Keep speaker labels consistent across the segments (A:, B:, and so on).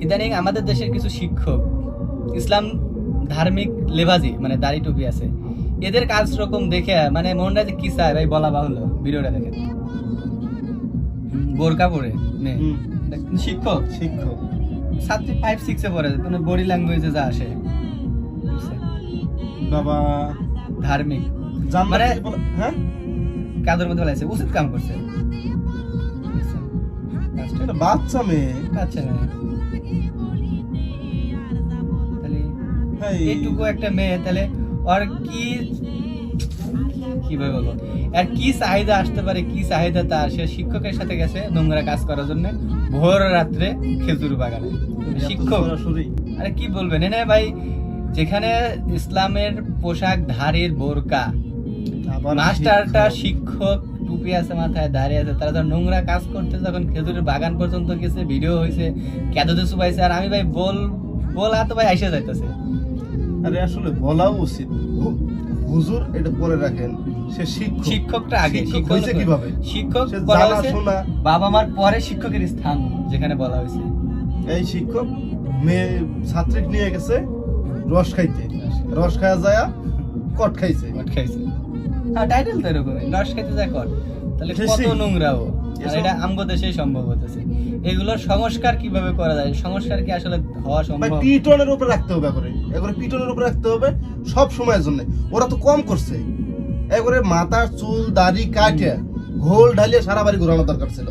A: ইদানিং আমাদের দেশের কিছু শিক্ষক ইসলাম ধার্মিক লেবাজি মানে দাড়ি টুপি আছে এদের কাজ রকম দেখে মানে মনটা যে কি চায় ভাই বলা বাহুল্য ভিডিওটা দেখেন বোরকা পরে মেয়ে শিক্ষক।
B: শিক্ষক।
A: ছাত্রী ফাইভ সিক্সে পড়ে মানে বডি ল্যাঙ্গুয়েজে যা আসে।
B: বাবা।
A: ধার্মিক। মানে-
B: হ্যাঁ?
A: কাদের মধ্যে বলাইছে উচিত কাম করছে।
B: বাচ্চা মেয়ে।
A: আচ্ছা না এইটুকু একটা মেয়ে তাহলে ওর কি কীভাবে বলব? আর কি চাহিদা আসতে পারে কি চাহিদা তার? সে শিক্ষকের সাথে গেছে নোংরা কাজ করার জন্য ভোর রাত্রে খেজুর বাগানে। শিক্ষক? আরে কি বলবেন এনে ভাই যেখানে ইসলামের পোশাক ধারীর বোরকা মাস্টারটা
B: শিক্ষক।
A: টুপি আছে মাথায় দাঁড়িয়ে আছে তারা নোংরা কাজ করতে যখন খেজুরের বাগান পর্যন্ত গেছে ভিডিও হয়েছে কেদতে চুপাইছে। আর আমি ভাই বল বলা তো ভাই আইসে যাইতেছে।
B: আরে আসলে বলাও উচিত। হুজুর এটা পরে রাখেন সে শিক্ষক।
A: শিক্ষকটা আগে
B: শিক্ষক হয়েছে কীভাবে?
A: শিক্ষক বলা
B: জানা শোনা।
A: বাবা মার পরে শিক্ষকের স্থান যেখানে বলা হয়েছে।
B: এই শিক্ষক মেয়ে ছাত্রীক নিয়ে গেছে রস খাইতে। রস খাওয়া যায় কট খাইছে।
A: কট খাইছে। হ্যাঁ টাইটেল তো এরকমই রস খাইতে যায় কট। তাহলে কত নোংরা ও। আর এটা আমগো দেশেই সম্ভব হতেছে এগুলোর সংস্কার কীভাবে করা যায়? সংস্কার কি আসলে হওয়া সম্ভব?
B: পিটনের উপরে রাখতে হবে একবারে একবারে পিটনের উপরে রাখতে হবে সব সময়ের জন্য। ওরা তো কম করছে। একবারে মাথার চুল দাড়ি কাটে। ঘোল ঢালিয়ে সারা বাড়ি ঘোরানো দরকার ছিল।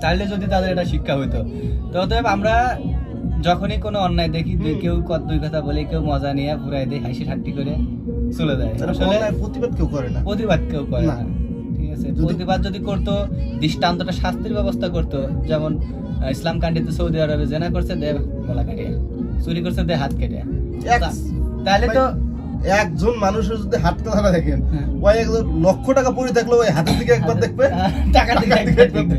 A: তাহলে যদি তাদের এটা শিক্ষা হইতো। তো অতএব আমরা যখনই কোনো অন্যায় দেখি কেউ কত দুই কথা বলে কেউ মজা নিয়ে পুরাই দেয় হাসি ঠাট্টি করে চলে যায়। আসলে
B: প্রতিবাদ কেউ করে না।
A: প্রতিবাদ কেউ করে
B: না।
A: আছে
B: যদি-
A: প্রতিবাদ যদি করতো দৃষ্টান্তটা শাস্তির ব্যবস্থা করতো যেমন ইসলাম কান্ডিতে সৌদি আরবে জেনা করছে দে গলা কেটে। চুরি করছে দে হাত কেটে। তাহলে তো
B: একজন মানুষের যদি হাত ধরা দেখেন
A: হ্যাঁ।
B: ওই একজন লক্ষ টাকা পড়ে থাকলে ওই হাতের দিকে একবার দেখবে।
A: টাকা দিকে
B: টাকার দিকে
A: একবার দেখবে।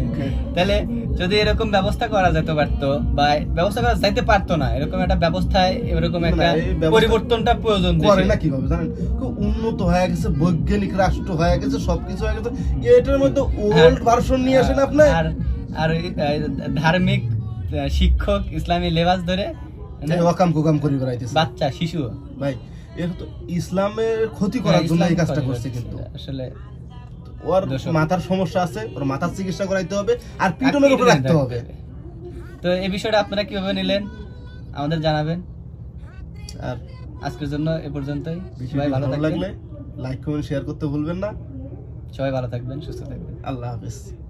A: তাহলে যদি এরকম ব্যবস্থা করা যেতে পারতো বা ব্যবস্থা করা যাইতে পারতো না এরকম একটা ব্যবস্থায় এরকম একটা পরিবর্তনটা প্রয়োজন
B: করে। না কীভাবে? জানেন খুব উন্নত হয়ে গেছে বৈজ্ঞানিক রাষ্ট্র হয়ে গেছে সবকিছু হয়ে গেছে। এটার মধ্যে ওল্ড ভার্সন নিয়ে আসেন আপনি।
A: আর আর ধার্মিক শিক্ষক ইসলামী লেবাস ধরে
B: ওকাম কুকাম করে বেড়াইতেছে।
A: বাচ্চা শিশু।
B: ভাই ইসলামের ক্ষতি করার জন্য এই
A: হ্যাঁ,
B: কাজটা করছে কিন্তু।
A: আসলে
B: ওর মাথার সমস্যা আছে ওর মাথার চিকিৎসা করাইতে হবে আর পিটনের উপরে রাখতে হবে।
A: তো এই বিষয়টা আপনারা কীভাবে নিলেন? আমাদের জানাবেন।
B: আর
A: আজকের জন্য এ পর্যন্তই। সবাই ভালো
B: ভালো
A: থাকবেন।
B: লাইক কমেন্ট শেয়ার করতে ভুলবেন না।
A: সবাই ভালো থাকবেন সুস্থ থাকবেন।
B: আল্লাহ হাফেজ।